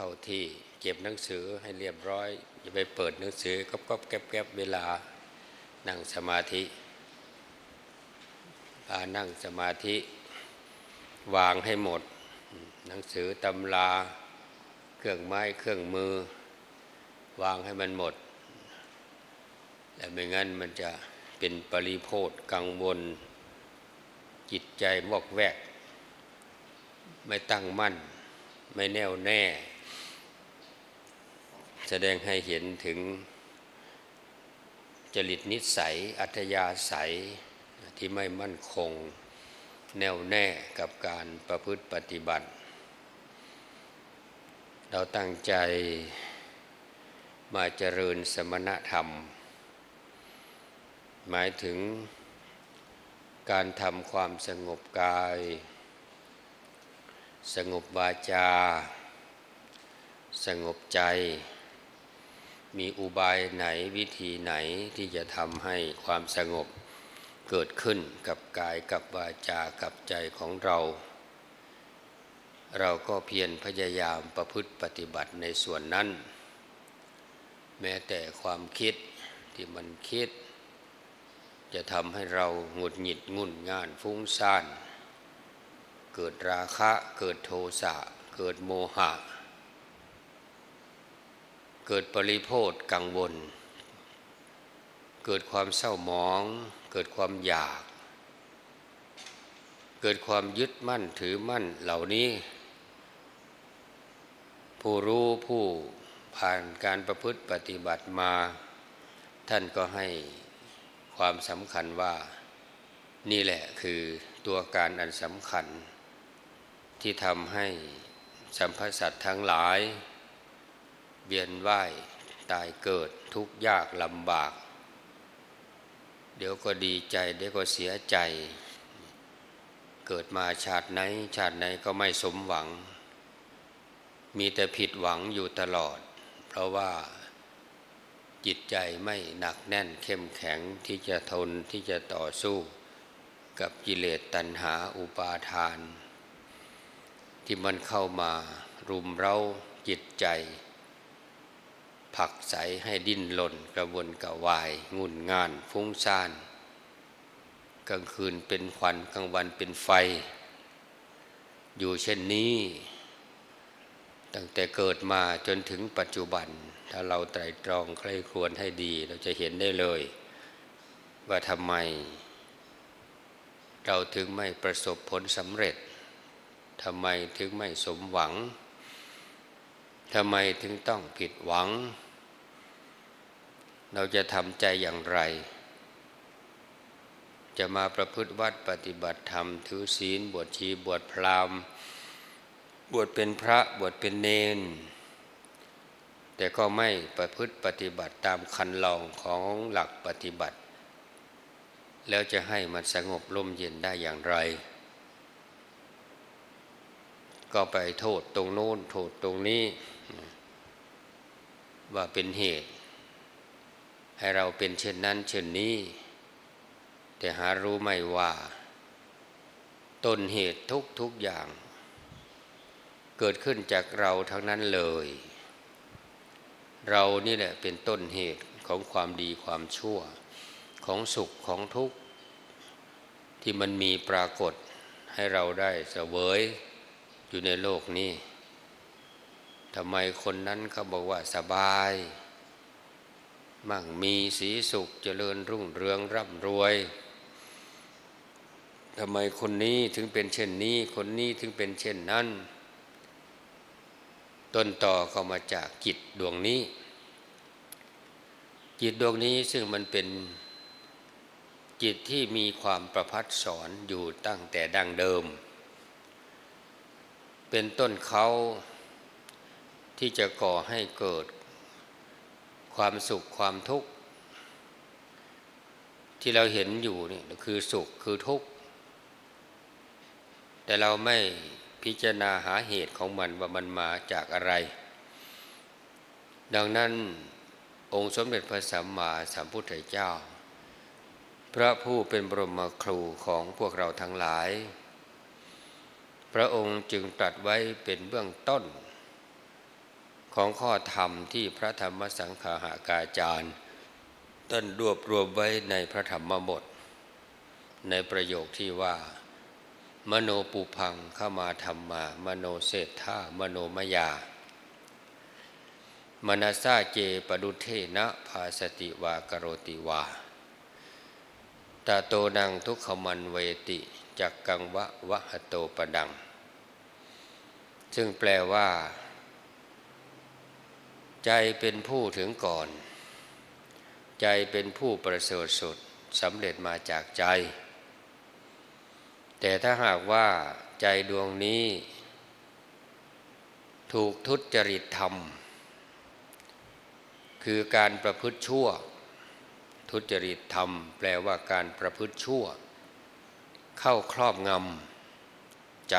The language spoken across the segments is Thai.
เข้าที่เก็บหนังสือให้เรียบร้อย อย่าไปเปิดหนังสือก๊อบก๊อบแก๊บแก๊บเวลานั่งสมาธิานั่งสมาธิ วางให้หมด หนังสือตำราเครื่องไม้เครื่องมือ วางให้มันหมดแต่ไม่งั้นมันจะเป็นปริโพธกังวล จิตใจวอกแวก ไม่ตั้งมั่น ไม่แน่วแน่ แสดงให้เห็นถึงจริตนิสัย อัธยาศัยที่ไม่มั่นคง แน่วแน่กับการประพฤติปฏิบัติ เราตั้งใจมาเจริญสมณธรรม หมายถึงการทำความสงบกาย สงบวาจา สงบใจ มีอุบายไหนวิธีไหนที่จะทำให้ความสงบเกิดขึ้นกับกายกับวาจากับใจของเรา เราก็เพียรพยายามประพฤติปฏิบัติในส่วนนั้น แม้แต่ความคิดที่มันคิด จะทำให้เราหงุดหงิดงุ่นง่านฟุ้งซ่าน เกิดราคะเกิดโทสะเกิดโมหะ เกิดปริโพธกังวล เกิดความเศร้าหมอง เกิดความอยาก เกิดความยึดมั่นถือมั่นเหล่านี้ ผู้รู้ผู้ผ่านการประพฤติปฏิบัติมา ท่านก็ให้ความสำคัญว่านี่แหละคือตัวการอันสำคัญ ที่ทำให้สัมพสัตว์ทั้งหลาย เบียนว่ายตายเกิดทุกข์ยากลำบาก เดี๋ยวก็ดีใจ เดี๋ยวก็เสียใจ เกิดมาชาติไหน ชาติไหนก็ไม่สมหวัง มีแต่ผิดหวังอยู่ตลอด เพราะว่าจิตใจไม่หนักแน่นเข้มแข็งที่จะทนที่จะต่อสู้ กับกิเลสตัณหาอุปาทาน ที่มันเข้ามารุมเร้าจิตใจ ผักใสให้ดิ้นหล่นกระวนกระวาย งุ่นงานฟุ้งซ่าน กลางคืนเป็นควันกลางวันเป็นไฟ อยู่เช่นนี้ ตั้งแต่เกิดมาจนถึงปัจจุบัน ถ้าเราไตรตรองใครควรให้ดี เราจะเห็นได้เลย ว่าทำไม เราถึงไม่ประสบผลสำเร็จทำไมถึงไม่สมหวังทำไมถึงต้องผิดหวัง เราจะทำใจอย่างไร จะมาประพฤติวัดปฏิบัติธรรม ถือศีล บวชชีบวชพราหมณ์ บวชเป็นพระบวชเป็นเนน แต่ก็ไม่ประพฤติปฏิบัติตามคันลองของหลักปฏิบัติ แล้วจะให้มันสงบร่มเย็นได้อย่างไร ก็ไปโทษตรงโน้นโทษตรงนี้ ว่าเป็นเหตุ ให้เราเป็นเช่นนั้นเช่นนี้ แต่หารู้ไม่ว่า ต้นเหตุทุกทุกอย่าง เกิดขึ้นจากเราทั้งนั้นเลย เรานี่แหละเป็นต้นเหตุของความดีความชั่ว ของสุขของทุกข์ ที่มันมีปรากฏให้เราได้เสวยอยู่ในโลกนี้ทำไมคนนั้นเขาบอกว่าสบาย มั่งมีสีสุขเจริญรุ่งเรืองร่ำรวยทำไมคนนี้ถึงเป็นเช่นนี้ คนนี้ถึงเป็นเช่นนั้น ต้นต่อก็มาจากจิตดวงนี้ จิตดวงนี้ซึ่งมันเป็นจิตที่มีความประพัดสอนอยู่ตั้งแต่ดั้งเดิม เป็นต้นเขาที่จะก่อให้เกิด ความสุขความทุกข์ที่เราเห็นอยู่นี่คือสุขคือทุกข์แต่เราไม่พิจารณาหาเหตุของมันว่ามันมาจากอะไร ดังนั้นองค์สมเด็จพระสัมมาสัมพุทธเจ้า พระผู้เป็นบรมครูของพวกเราทั้งหลาย พระองค์จึงตรัสไว้เป็นเบื้องต้น ของข้อธรรมที่พระธรรมสังฆาหากาจารย์ท่านรวบรวมไว้ในพระธรรมบท ในประโยคที่ว่า มโนปุพังเข้ามาธรรมา มโนเศรษฐามโนมยามนาซาเจปดุเทนะภาสติวากโรติวาตาโตนังทุกขมันเวติจักกังวะวะหโตปดัง ซึ่งแปลว่า ใจเป็นผู้ถึงก่อน ใจเป็นผู้ประเสริฐสุดสำเร็จมาจากใจ แต่ถ้าหากว่าใจดวงนี้ ถูกทุจริตธรรม คือการประพฤติชั่ว ทุจริตธรรม แปลว่าการประพฤติชั่ว เข้าครอบงำใจ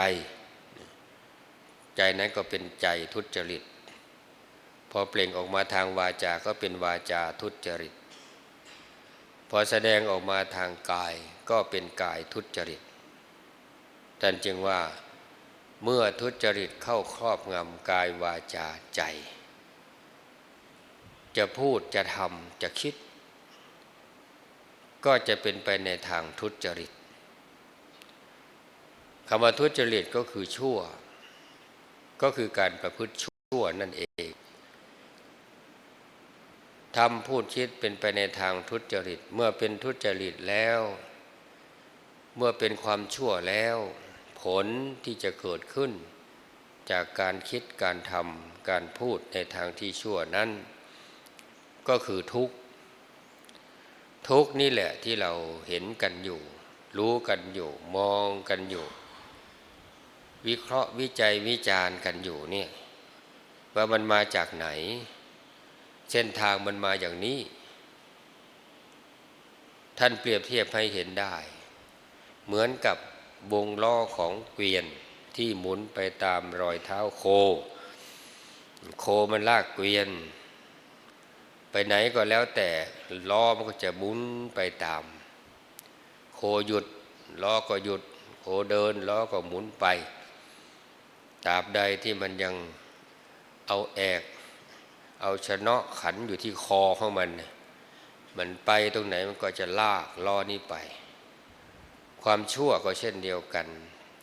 ใจนั้นก็เป็นใจทุจริต พอเปล่งออกมาทางวาจาก็เป็นวาจาทุจริต พอแสดงออกมาทางกายก็เป็นกายทุจริตท่านจึงว่าเมื่อทุจริตเข้าครอบงำกายวาจาใจ จะพูดจะทำจะคิด ก็จะเป็นไปในทางทุจริตคำว่าทุจริตก็คือชั่ว ก็คือการประพฤติชั่วนั่นเอง ทำพูดคิดเป็นไปในทางทุจริต เมื่อเป็นทุจริตแล้ว เมื่อเป็นความชั่วแล้ว ผลที่จะเกิดขึ้น จากการคิดการทำการพูดในทางที่ชั่วนั้น ก็คือทุกข์ ทุกข์นี่แหละที่เราเห็นกันอยู่ รู้กันอยู่ มองกันอยู่ วิเคราะห์วิจัยวิจารณ์กันอยู่เนี่ยว่ามันมาจากไหน เส้นทางมันมาอย่างนี้ ท่านเปรียบเทียบให้เห็นได้ เหมือนกับวงล้อของเกวียนที่หมุนไปตามรอยเท้าโค โคมันลากเกวียน ไปไหนก็แล้วแต่ล้อมันก็จะหมุนไปตาม โคหยุดล้อก็หยุด โคเดินล้อก็หมุนไปตราบใดที่มันยังเอาแอก เอาชนะขันอยู่ที่คอของมัน มันไปตรงไหนมันก็จะลากล้อนี้ไป ความชั่วก็เช่นเดียวกัน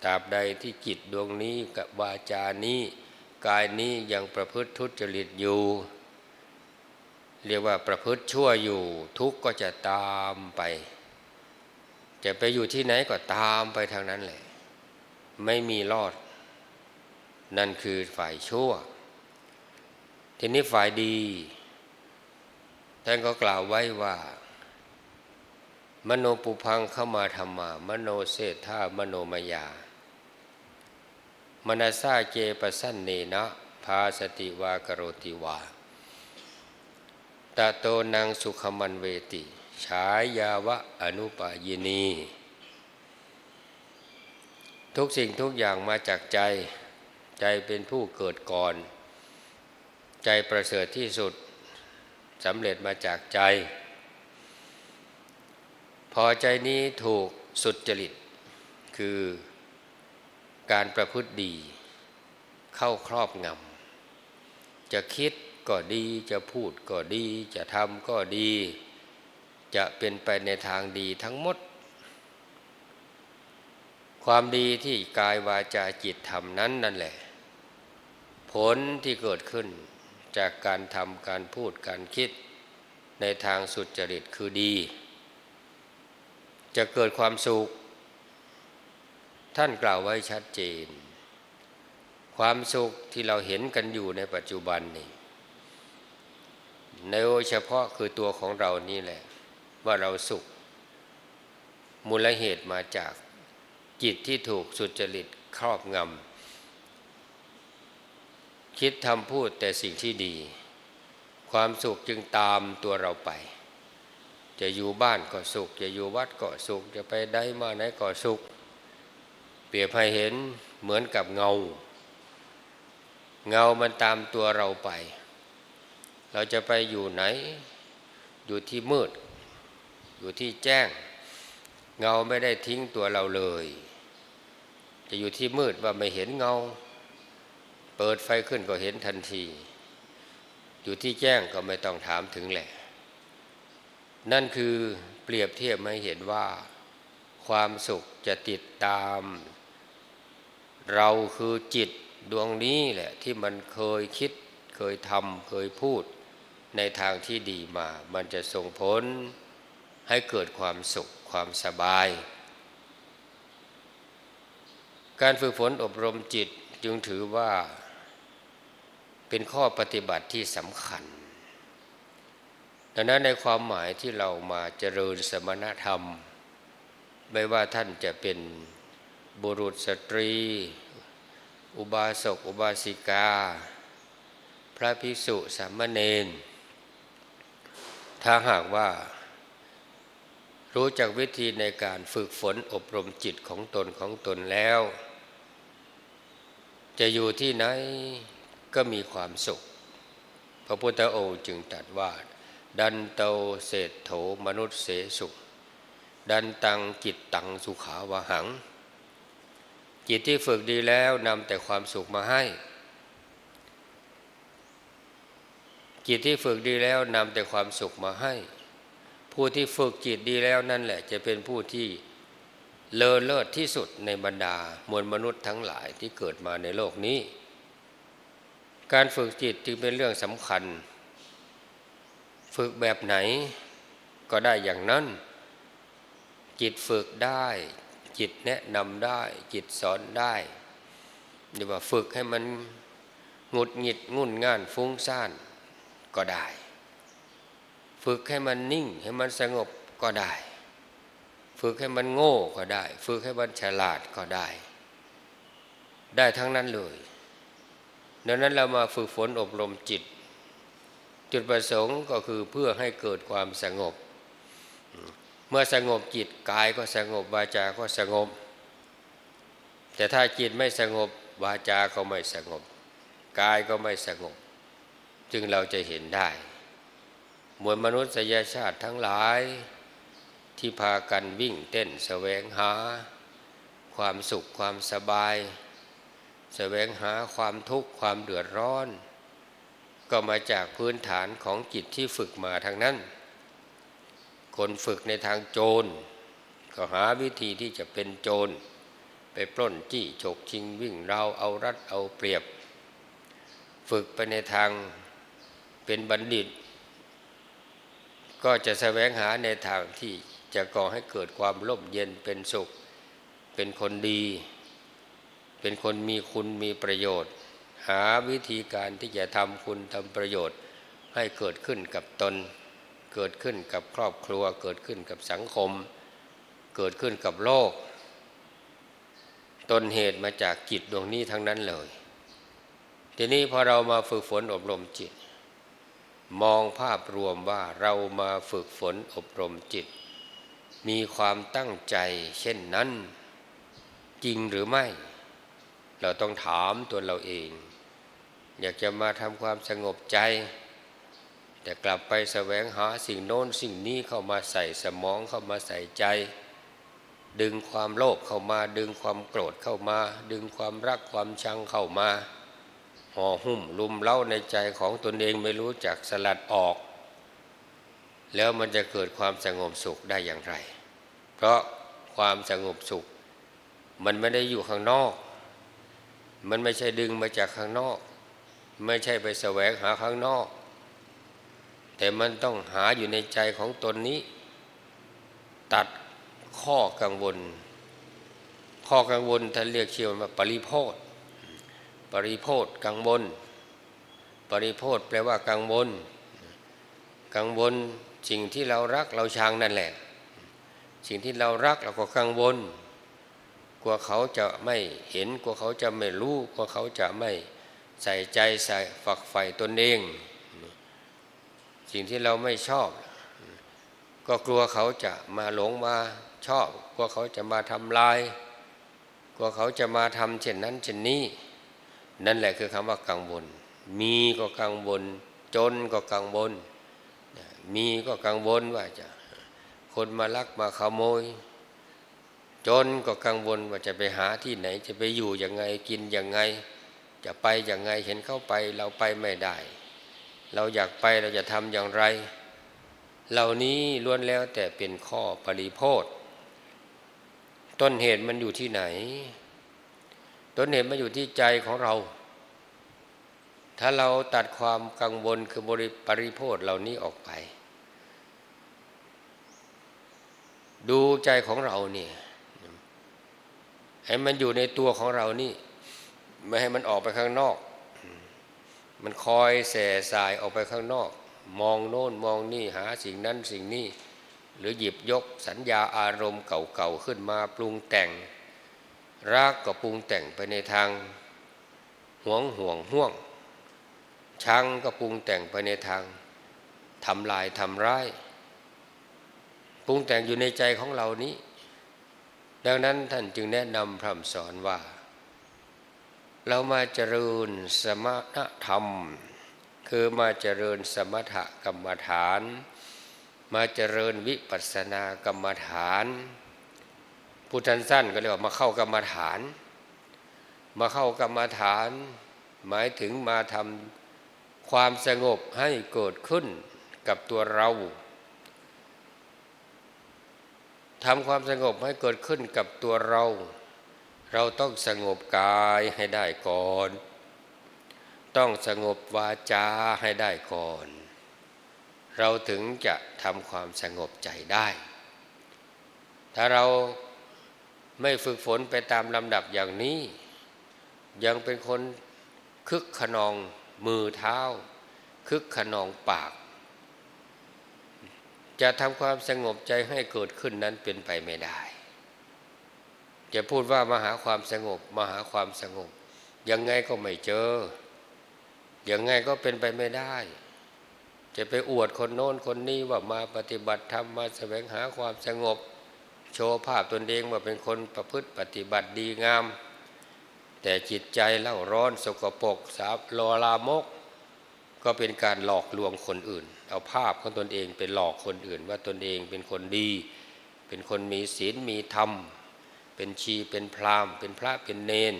ตราบใดที่จิตดวงนี้กับวาจานี้ กายนี้ยังประพฤติทุจริตอยู่ เรียกว่าประพฤติชั่วอยู่ ทุกข์ก็จะตามไป จะไปอยู่ที่ไหนก็ตามไปทางนั้นแหละ ไม่มีรอด นั่นคือฝ่ายชั่ว ทีนี้ฝ่ายดี ท่านก็กล่าวไว้ว่า มโนปุพังเข้ามาธรรมา มโนเศรษฐามโนมยามนาซาเจปสันเนนะพาสติวากโรติวาตะโตนางสุขมันเวติ ฉายาวะอนุปายนี ทุกสิ่งทุกอย่างมาจากใจ ใจเป็นผู้เกิดก่อน ใจประเสริฐที่สุดสำเร็จมาจากใจ พอใจนี้ถูกสุดจริต คือการประพฤติดี เข้าครอบงำจะคิดก็ดีจะพูดก็ดี จะทำก็ดี จะเป็นไปในทางดีทั้งหมด ความดีที่กายวาจาจิตทำนั้นนั่นแหละ ผลที่เกิดขึ้น จากการทำการพูดการคิด ในทางสุจริตคือดี จะเกิดความสุข ท่านกล่าวไว้ชัดเจน ความสุขที่เราเห็นกันอยู่ในปัจจุบันนี่ในโดยเฉพาะคือตัวของเรานี่แหละ ว่าเราสุข มูลเหตุมาจากจิตที่ถูกสุจริตครอบงำ คิดทำพูดแต่สิ่งที่ดี ความสุขจึงตามตัวเราไป จะอยู่บ้านก็สุข จะอยู่วัดก็สุข จะไปได้มาไหนก็สุข เปรียบให้เห็นเหมือนกับเงา เงามันตามตัวเราไป เราจะไปอยู่ไหน อยู่ที่มืด อยู่ที่แจ้ง เงาไม่ได้ทิ้งตัวเราเลย จะอยู่ที่มืดว่าไม่เห็นเงา เปิดไฟขึ้นก็เห็นทันที อยู่ที่แจ้งก็ไม่ต้องถามถึงแหละ นั่นคือเปรียบเทียบให้เห็นว่า ความสุขจะติดตาม เราคือจิตดวงนี้แหละ ที่มันเคยคิดเคยทำเคยพูด ในทางที่ดีมา มันจะส่งผลให้เกิดความสุขความสบาย การฝึกฝนอบรมจิตจึงถือว่า เป็นข้อปฏิบัติที่สำคัญ ดังนั้นในความหมายที่เรามาเจริญสมณธรรม ไม่ว่าท่านจะเป็นบุรุษสตรี อุบาสก อุบาสิกา พระภิกษุสามเณร ถ้าหากว่า รู้จักวิธีในการฝึกฝนอบรมจิตของตนของตนแล้ว จะอยู่ที่ไหน ก็มีความสุข พระพุทธองค์จึงตรัสว่า ดันเตเศษโถมนุษย์เสสุข ดันตังจิตตังสุขาวหัง จิตที่ฝึกดีแล้วนำแต่ความสุขมาให้ จิตที่ฝึกดีแล้วนำแต่ความสุขมาให้ ผู้ที่ฝึกจิตดีแล้วนั่นแหละจะเป็นผู้ที่เลอเลิศที่สุดในบรรดามวลมนุษย์ทั้งหลายที่เกิดมาในโลกนี้ การฝึกจิตจึงเป็นเรื่องสำคัญ ฝึกแบบไหนก็ได้อย่างนั้น จิตฝึกได้ จิตแนะนำได้ จิตสอนได้นี่ว่าฝึกให้มันหงุดหงิดงุ่นง่านฟุ้งซ่านก็ได้ ฝึกให้มันนิ่งให้มันสงบก็ได้ ฝึกให้มันโง่ก็ได้ ฝึกให้มันฉลาดก็ได้ ได้ทั้งนั้นเลย ดังนั้นเรามาฝึกฝนอบรมจิต จุดประสงค์ก็คือเพื่อให้เกิดความสงบ เมื่อสงบจิตกายก็สงบวาจาก็สงบ แต่ถ้าจิตไม่สงบวาจาก็ไม่สงบ กายก็ไม่สงบ จึงเราจะเห็นได้มวลมนุษยชาติทั้งหลาย ที่พากันวิ่งเต้นแสวงหา ความสุขความสบาย แสวงหาความทุกข์ความเดือดร้อน ก็มาจากพื้นฐานของจิตที่ฝึกมาทางนั้น คนฝึกในทางโจร ก็หาวิธีที่จะเป็นโจร ไปปล้นจี้ฉกชิงวิ่งเราเอารัดเอาเปรียบ ฝึกไปในทางเป็นบัณฑิต ก็จะแสวงหาในทางที่จะก่อให้เกิดความร่มเย็นเป็นสุข เป็นคนดี เป็นคนมีคุณมีประโยชน์ หาวิธีการที่จะทำคุณทำประโยชน์ ให้เกิดขึ้นกับตน เกิดขึ้นกับครอบครัว เกิดขึ้นกับสังคม เกิดขึ้นกับโลก ต้นเหตุมาจากจิตดวงนี้ทั้งนั้นเลย ทีนี้พอเรามาฝึกฝนอบรมจิต มองภาพรวมว่าเรามาฝึกฝนอบรมจิต มีความตั้งใจเช่นนั้น จริงหรือไม่ เราต้องถามตัวเราเอง อยากจะมาทำความสงบใจ แต่กลับไปแสวงหาสิ่งโน้นสิ่งนี้เข้ามาใส่สมองเข้ามาใส่ใจ ดึงความโลภเข้ามา ดึงความโกรธเข้ามา ดึงความรักความชังเข้ามาห่อหุ้มลุมเล้าในใจของตนเองไม่รู้จักสลัดออก แล้วมันจะเกิดความสงบสุขได้อย่างไร เพราะความสงบสุข มันไม่ได้อยู่ข้างนอก มันไม่ใช่ดึงมาจากข้างนอก ไม่ใช่ไปแสวงหาข้างนอก แต่มันต้องหาอยู่ในใจของตนนี้ ตัดข้อกังวล ข้อกังวลท่านเรียกเชียวว่าปริโพธปริโพธกังวล ปริโพธแปลว่ากังวล กังวลสิ่งที่เรารักเราชังนั่นแหละ สิ่งที่เรารักเราก็กังวล ลัวเขาจะไม่เห็นกลัวเขาจะไม่รู้กลัวเขาจะไม่ใส่ใจใส่ฝักใฝ่ตนเอง สิ่งที่เราไม่ชอบ ก็กลัวเขาจะมาหลงมาชอบ กลัวเขาจะมาทำลาย กลัวเขาจะมาทำเช่นนั้นเช่นนี้ นั่นแหละคือคำว่ากังวล มีก็กังวล จนก็กังวล มีก็กังวลว่าจะคนมาลักมาขโมย จนก็กังวลว่าจะไปหาที่ไหนจะไปอยู่ยังไงกินยังไง จะไปยังไงเห็นเข้าไปเราไปไม่ได้ เราอยากไปเราจะทำอย่างไร เหล่านี้ล้วนแล้วแต่เป็นข้อปริโพธต้นเหตุมันอยู่ที่ไหน ต้นเหตุมันอยู่ที่ใจของเรา ถ้าเราตัดความกังวลคือบริปริโพธเหล่านี้ออกไป ดูใจของเราเนี่ย ให้มันอยู่ในตัวของเรานี่ ไม่ให้มันออกไปข้างนอก มันคอยแส่สายออกไปข้างนอก มองโน่นมองนี่หาสิ่งนั้นสิ่งนี้ หรือหยิบยกสัญญาอารมณ์เก่าๆขึ้นมาปรุงแต่ง รักก็ปรุงแต่งไปในทางห่วงห่วงห่วง ชังก็ปรุงแต่งไปในทางทำลายทำร้ายปรุงแต่งอยู่ในใจของเรานี้ ดังนั้นท่านจึงแนะนำพร่ำสอนว่า เรามาเจริญสมณธรรม คือมาเจริญสมถกรรมฐาน มาเจริญวิปัสสนากรรมฐานผู้ทันสั้นก็เรียกว่ามาเข้ากรรมฐาน มาเข้ากรรมฐาน หมายถึงมาทำความสงบให้เกิดขึ้นกับตัวเรา ทำความสงบให้เกิดขึ้นกับตัวเรา เราต้องสงบกายให้ได้ก่อน ต้องสงบวาจาให้ได้ก่อน เราถึงจะทำความสงบใจได้ ถ้าเราไม่ฝึกฝนไปตามลำดับอย่างนี้ ยังเป็นคนคึกขนองมือเท้า คึกขนองปาก จะทำความสงบใจให้เกิดขึ้นนั้นเป็นไปไม่ได้ จะพูดว่ามาหาความสงบมาหาความสงบ ยังไงก็ไม่เจอ ยังไงก็เป็นไปไม่ได้ จะไปอวดคนโน้นคนนี้ว่ามาปฏิบัติธรรมมาแสวงหาความสงบ โชว์ภาพตนเองว่าเป็นคนประพฤติปฏิบัติดีงาม แต่จิตใจเล่าร้อนสกปรกสาบลอลามก ก็เป็นการหลอกลวงคนอื่น เอาภาพของตนเองไปหลอกคนอื่น ว่าตนเองเป็นคนดี เป็นคนมีศีลมีธรรม เป็นชีเป็นพราหมณ์ เป็นพระเป็นเนน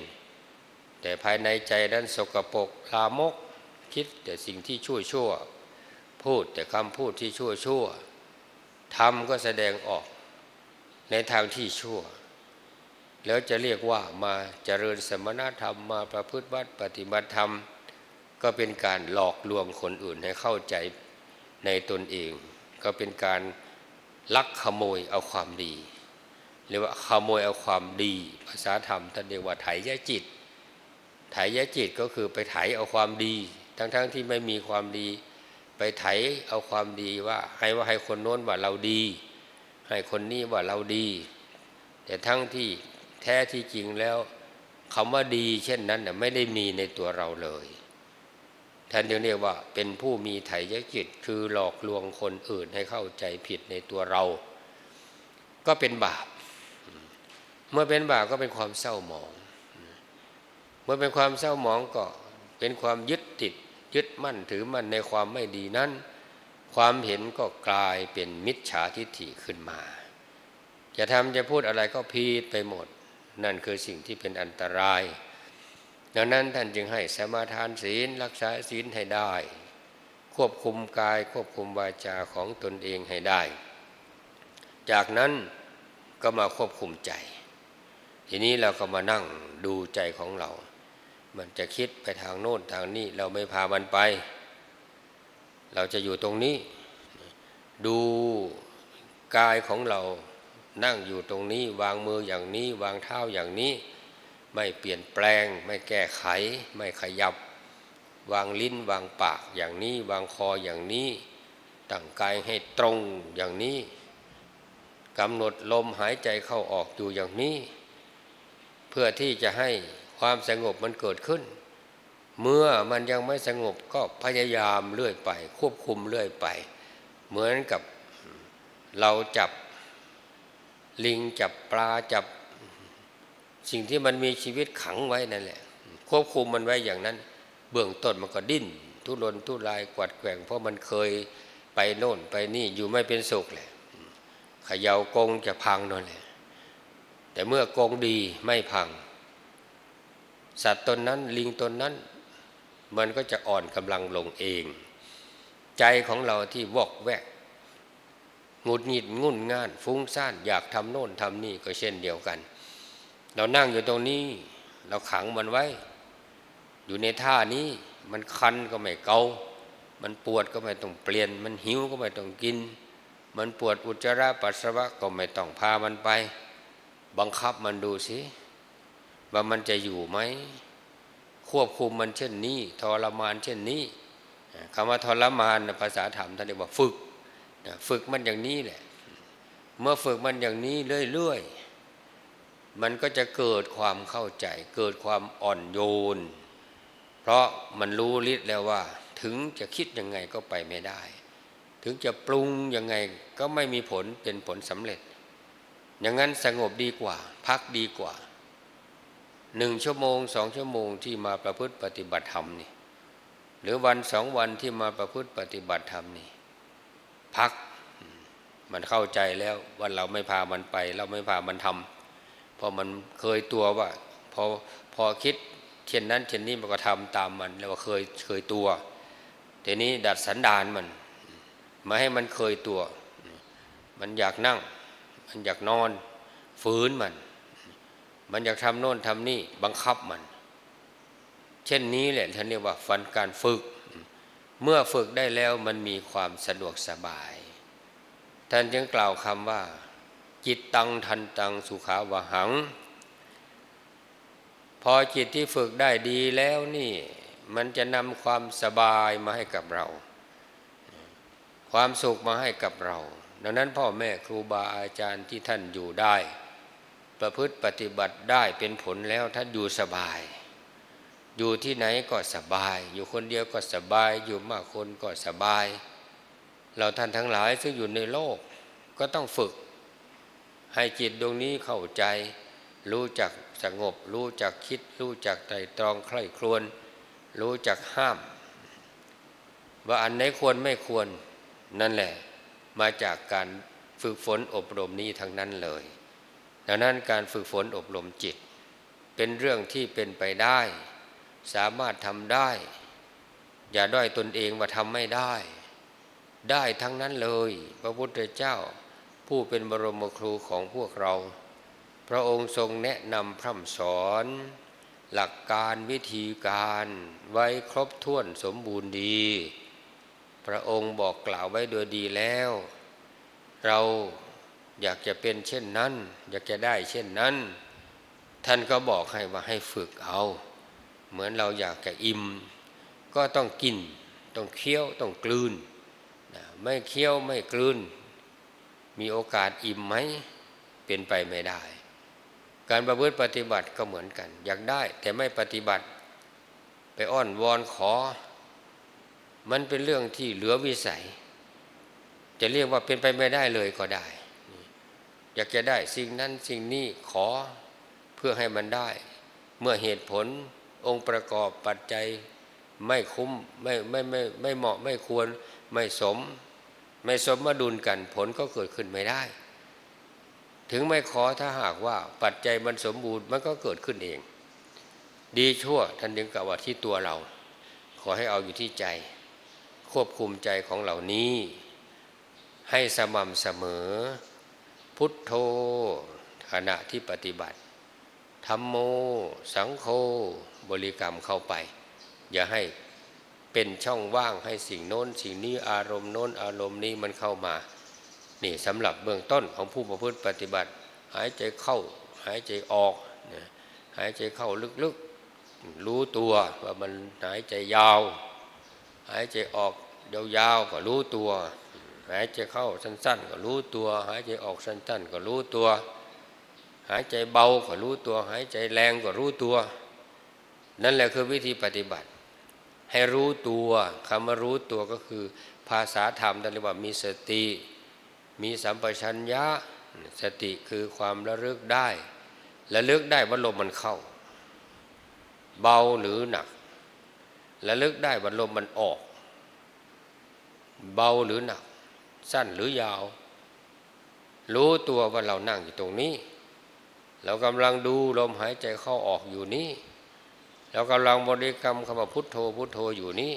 แต่ภายในใจนั้นสกปรกลามกคิดแต่สิ่งที่ชั่วชั่วพูดแต่คำพูดที่ชั่วชั่วทำก็แสดงออกในทางที่ชั่ว แล้วจะเรียกว่ามาเจริญสมณธรรมมาประพฤติวัดปฏิบัติธรรม ก็เป็นการหลอกลวงคนอื่นให้เข้าใจ ในตนเอง ก็เป็นการลักขโมยเอาความดีเรียกว่าขโมยเอาความดี ภาษาธรรมท่านเรียกว่าไถยะจิตไถยะจิตก็คือไปไถเอาความดี ทั้งๆทที่ไม่มีความดี ไปไถเอาความดีว่า ให้ว่าให้คนโน้นว่าเราดี ให้คนนี้ว่าเราดี แต่ทั้งที่แท้ที่จริงแล้วคำว่าดี เช่นนั้นไม่ได้มีในตัวเราเลย ท่านเรียกว่าเป็นผู้มีไถยจิตคือหลอกลวงคนอื่นให้เข้าใจผิดในตัวเรา ก็เป็นบาป เมื่อเป็นบาปก็เป็นความเศร้าหมอง เมื่อเป็นความเศร้าหมองก็เป็นความยึดติดยึดมั่นถือมั่นในความไม่ดีนั้น ความเห็นก็กลายเป็นมิจฉาทิฏฐิขึ้นมา จะทำจะพูดอะไรก็พีดไปหมด นั่นคือสิ่งที่เป็นอันตราย ดังนั้นท่านจึงให้สมาทานศีลรักษาศีลให้ได้ ควบคุมกายควบคุมวาจาของตนเองให้ได้ จากนั้นก็มาควบคุมใจ ทีนี้เราก็มานั่งดูใจของเรา มันจะคิดไปทางโน้นทางนี้เราไม่พามันไป เราจะอยู่ตรงนี้ ดูกายของเรานั่งอยู่ตรงนี้ วางมืออย่างนี้ วางเท้าอย่างนี้ ไม่เปลี่ยนแปลง ไม่แก้ไข ไม่ขยับ วางลิ้นวางปากอย่างนี้วางคออย่างนี้ตั้งกายให้ตรงอย่างนี้กำหนดลมหายใจเข้าออกอยู่อย่างนี้ เพื่อที่จะให้ความสงบมันเกิดขึ้น เมื่อมันยังไม่สงบก็พยายามเลื่อยไป ควบคุมเลื่อยไป เหมือนกับเราจับลิงจับปลาจับ สิ่งที่มันมีชีวิตขังไว้นั่นแหละ ควบคุมมันไว้อย่างนั้น เบื้องต้นมันก็ดิ้น ทุรนทุรายกวัดแกว่งเพราะมันเคยไปโน่นไปนี่อยู่ไม่เป็นสุขแหละขย่ากงจะพังนั่นแหละแต่เมื่อกงดีไม่พัง สัตว์ตนนั้นลิงตนนั้น มันก็จะอ่อนกำลังลงเอง ใจของเราที่วอกแวกหงุดหงิดงุ่นง่าน ฟุ้งซ่านอยากทำโน่นทำนี่ก็เช่นเดียวกัน เรานั่งอยู่ตรงนี้ เราขังมันไว้ อยู่ในท่านี้ มันคันก็ไม่เกา มันปวดก็ไม่ต้องเปลี่ยน มันหิวก็ไม่ต้องกิน มันปวดอุจจาระปัสสาวะก็ไม่ต้องพามันไป บังคับมันดูสิ ว่ามันจะอยู่ไหม ควบคุมมันเช่นนี้ ทรมานเช่นนี้คำว่าทรมานภาษาธรรมท่านเรียกว่าฝึก ฝึกมันอย่างนี้แหละ เมื่อฝึกมันอย่างนี้เรื่อยๆ มันก็จะเกิดความเข้าใจ เกิดความอ่อนโยน เพราะมันรู้ฤทธิ์แล้วว่า ถึงจะคิดยังไงก็ไปไม่ได้ ถึงจะปรุงยังไงก็ไม่มีผลเป็นผลสำเร็จ อย่างนั้นสงบดีกว่า พักดีกว่าหนึ่งชั่วโมงสองชั่วโมงที่มาประพฤติปฏิบัติธรรมนี่หรือวันสองวันที่มาประพฤติปฏิบัติธรรมนี่พักมันเข้าใจแล้วว่าเราไม่พามันไป เราไม่พามันทำ พราะมันเคยตัวว่าพอพอคิดเช่นนั้นเช่นนี้มันก็ทำตามมันแล้วก็เคยเคยตัวทีนี้ดัดสันดานมันมาให้มันเคยตัว มันอยากนั่ง มันอยากนอนฝืนมัน มันอยากทำโน่นทำนี่บังคับมัน เช่นนี้แหละท่านเรียกว่าฟันการฝึก เมื่อฝึกได้แล้วมันมีความสะดวกสบาย ท่านจึงกล่าวคำว่า จิตตังทันตังสุขาวหัง พอจิตที่ฝึกได้ดีแล้วนี่ มันจะนำความสบายมาให้กับเรา ความสุขมาให้กับเรา ดังนั้นพ่อแม่ครูบาอาจารย์ที่ท่านอยู่ได้ ประพฤติปฏิบัติได้เป็นผลแล้วท่านอยู่สบาย อยู่ที่ไหนก็สบาย อยู่คนเดียวก็สบาย อยู่มากคนก็สบาย เราท่านทั้งหลายซึ่งอยู่ในโลกก็ต้องฝึก ให้จิตดวงนี้เข้าใจ รู้จักสงบ รู้จักคิด รู้จักไตรตรองใคร่ครวญรู้จักห้าม ว่าอันไหนควรไม่ควรนั่นแหละ มาจากการฝึกฝนอบรมนี้ทั้งนั้นเลย ดังนั้นการฝึกฝนอบรมจิต เป็นเรื่องที่เป็นไปได้ สามารถทำได้ อย่าด้อยตนเองว่าทำไม่ได้ ได้ทั้งนั้นเลย พระพุทธเจ้า ผู้เป็นบรมครูของพวกเรา พระองค์ทรงแนะนำพร่ำสอน หลักการวิธีการไว้ครบถ้วนสมบูรณ์ดี พระองค์บอกกล่าวไว้โดยดีแล้ว เราอยากจะเป็นเช่นนั้น อยากจะได้เช่นนั้น ท่านก็บอกให้ว่าให้ฝึกเอา เหมือนเราอยากจะอิ่ม ก็ต้องกิน ต้องเคี้ยวต้องกลืน ไม่เคี้ยวไม่กลืน มีโอกาสอิ่มไหมเป็นไปไม่ได้ การประพฤติปฏิบัติก็เหมือนกัน อยากได้แต่ไม่ปฏิบัติ ไปอ้อนวอนขอ มันเป็นเรื่องที่เหลือวิสัย จะเรียกว่าเป็นไปไม่ได้เลยก็ได้ อยากจะได้สิ่งนั้นสิ่งนี้ขอเพื่อให้มันได้ เมื่อเหตุผลองค์ประกอบปัจจัยไม่คุ้มไม่ไม่ไม่ไม่เหมาะไม่ควรไม่สม ไม่สมดุลกันผลก็เกิดขึ้นไม่ได้ ถึงไม่ขอถ้าหากว่าปัจจัยมันสมบูรณ์มันก็เกิดขึ้นเอง ดีชั่วท่านยึงกล่าวว่าที่ตัวเรา ขอให้เอาอยู่ที่ใจ ควบคุมใจของเหล่านี้ ให้สม่ำเสมอ พุทโธขณะที่ปฏิบัติธรรมโม สังโฆบริกรรมเข้าไป อย่าให้ เป็นช่องว่างให้สิ่งโน้น สิ่งนี้อารมณ์โน้นอารมณ์นี้มันเข้ามา นี่สำหรับเบื้องต้นของผู้ประพฤติปฏิบัติ หายใจเข้า หายใจออกหายใจเข้าลึกๆ รู้ตัวว่ามันหายใจยาว หายใจออกยาวๆก็รู้ตัว หายใจเข้าสั้น ๆ ก็รู้ตัว หายใจออกสั้น ๆ ก็รู้ตัว หายใจเบาก็รู้ตัว หายใจแรงก็รู้ตัว นั่นแหละคือวิธีปฏิบัติ ให้รู้ตัวคำว่ารู้ตัวก็คือ ภาษาธรรมท่นเรียกว่ามีสติ มีสัมปชัญญะสติคือความระลึกได้ระลึกได้ว่าลมมันเข้า เบาหรือหนักระลึกได้ว่าลมมันออก เบาหรือหนัก สั้นหรือยาว รู้ตัวว่าเรานั่งอยู่ตรงนี้ เรากำลังดูลมหายใจเข้าออกอยู่นี้ เรากำลังบริกรรมคำว่าพุทโธพุทโธอยู่นี้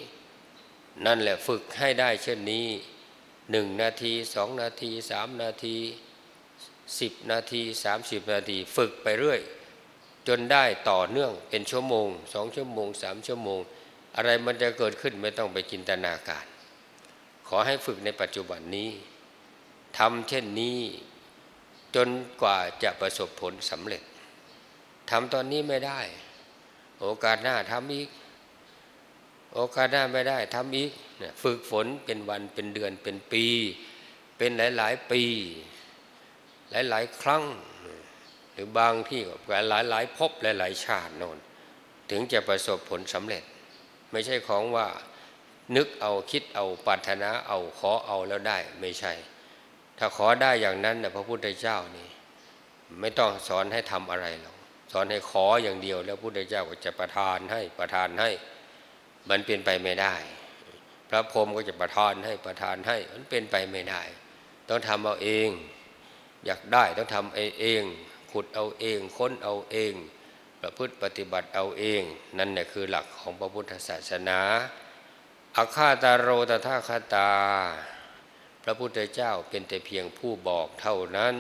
นั่นแหละฝึกให้ได้เช่นนี้หนึ่งนาทีสองนาทีสามนาทีสิบนาทีสามสิบนาที ฝึกไปเรื่อย จนได้ต่อเนื่องเป็นชั่วโมงสองชั่วโมงสามชั่วโมง อะไรมันจะเกิดขึ้นไม่ต้องไปจินตนาการ ขอให้ฝึกในปัจจุบันนี้ทำเช่นนี้จนกว่าจะประสบผลสำเร็จทำตอนนี้ไม่ได้ โอกาสหน้าทำอีก โอกาสหน้าไม่ได้ทำอีกฝึกฝนเป็นวันเป็นเดือนเป็นปี เป็นหลาย ๆ ปี หลาย ๆ ครั้ง หรือบางที่ก็หลายหลายๆภพหลาย ๆ ชาติโน่นถึงจะประสบผลสำเร็จ ไม่ใช่ของว่านึกเอาคิดเอาปรารถนาเอาขอเอาแล้วได้ไม่ใช่ ถ้าขอได้อย่างนั้นนะพระพุทธเจ้านี่ ไม่ต้องสอนให้ทำอะไรหรอก สอนให้ขออย่างเดียว แล้วพระพุทธเจ้าก็จะประทานให้ประทานให้ มันเป็นไปไม่ได้ พระพรหมก็จะประทานให้ประทานให้มันเป็นไปไม่ได้ ต้องทำเอาเอง อยากได้ต้องทำเอง ขุดเอาเอง ค้นเอาเอง ประพฤติปฏิบัติเอาเอง นั่นเนี่ยคือหลักของพระพุทธศาสนาอาคาตาโรตถาคาตา พระพุทธเจ้าเป็นแต่เพียงผู้บอกเท่านั้น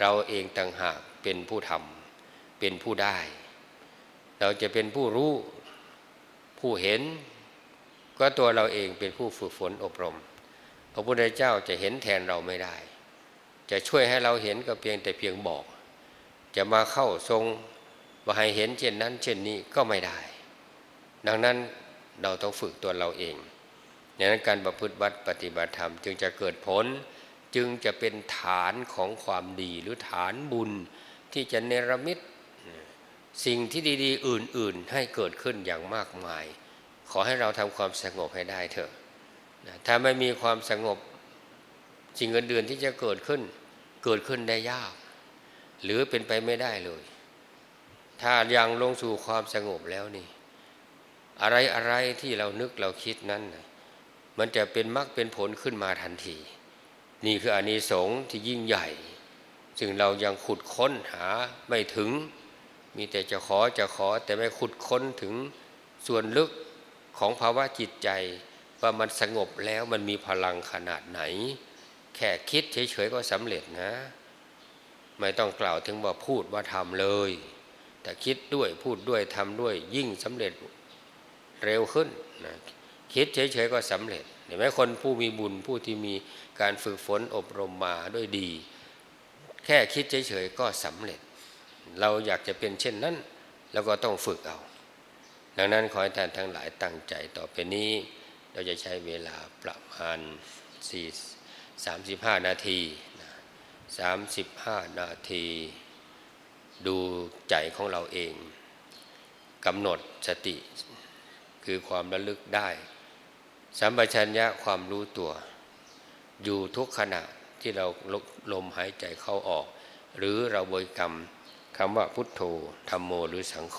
เราเองต่างหากเป็นผู้ทำ เป็นผู้ได้ เราจะเป็นผู้รู้ ผู้เห็น ก็ตัวเราเองเป็นผู้ฝึกฝนอบรม พระพุทธเจ้าจะเห็นแทนเราไม่ได้ จะช่วยให้เราเห็นก็เพียงแต่เพียงบอก จะมาเข้าทรงมาให้เห็นเช่นนั้น เช่นนี้ก็ไม่ได้ ดังนั้นเราต้องฝึกตัวเราเองดังนั้นการประพฤติบัติปฏิบัติธรรม จึงจะเกิดผลจึงจะเป็นฐานของความดีหรือฐานบุญที่จะเนรมิต สิ่งที่ดี ๆ อื่น ๆ ให้เกิดขึ้นอย่างมากมาย ขอให้เราทำความสงบให้ได้เถอะนะถ้าไม่มีความสงบสิ่งอื่นๆที่จะเกิดขึ้น เกิดขึ้นได้ยาก หรือเป็นไปไม่ได้เลย ถ้ายังลงสู่ความสงบแล้วนี่ อะไรอะไรที่เรานึกเราคิดนั้น มันจะเป็นมรรคเป็นผลขึ้นมาทันที นี่คืออานิสงส์ที่ยิ่งใหญ่ ซึ่งเรายังขุดค้นหาไม่ถึง มีแต่จะขอจะขอแต่ไม่ขุดค้นถึงส่วนลึกของภาวะจิตใจ ว่ามันสงบแล้วมันมีพลังขนาดไหน แค่คิดเฉยๆก็สำเร็จนะ ไม่ต้องกล่าวถึงว่าพูดว่าทำเลย แต่คิดด้วยพูดด้วยทำด้วยยิ่งสำเร็จเร็วขึ้นนะคิดเฉยๆก็สำเร็จเห็นไหมคนผู้มีบุญผู้ที่มีการฝึกฝนอบรมมาด้วยดี แค่คิดเฉยๆก็สำเร็จ เราอยากจะเป็นเช่นนั้นแล้วก็ต้องฝึกเอา ดังนั้นขอให้ท่านทั้งหลายตั้งใจต่อไปนี้ เราจะใช้เวลาประมาณ4 35 นาที35 นาที ดูใจของเราเองกำหนดสติคือความระลึกได้ สัมปชัญญะความรู้ตัว อยู่ทุกขณะที่เราลมหายใจเข้าออก หรือเราบริกรรม คำว่าพุทโธธรรมโมหรือสังโฆ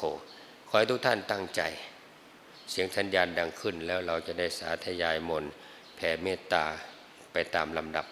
ขอให้ทุกท่านตั้งใจ เสียงทัญญาณดังขึ้นแล้วเราจะได้สาธยายมนแผ่เมตตาไปตามลำดับ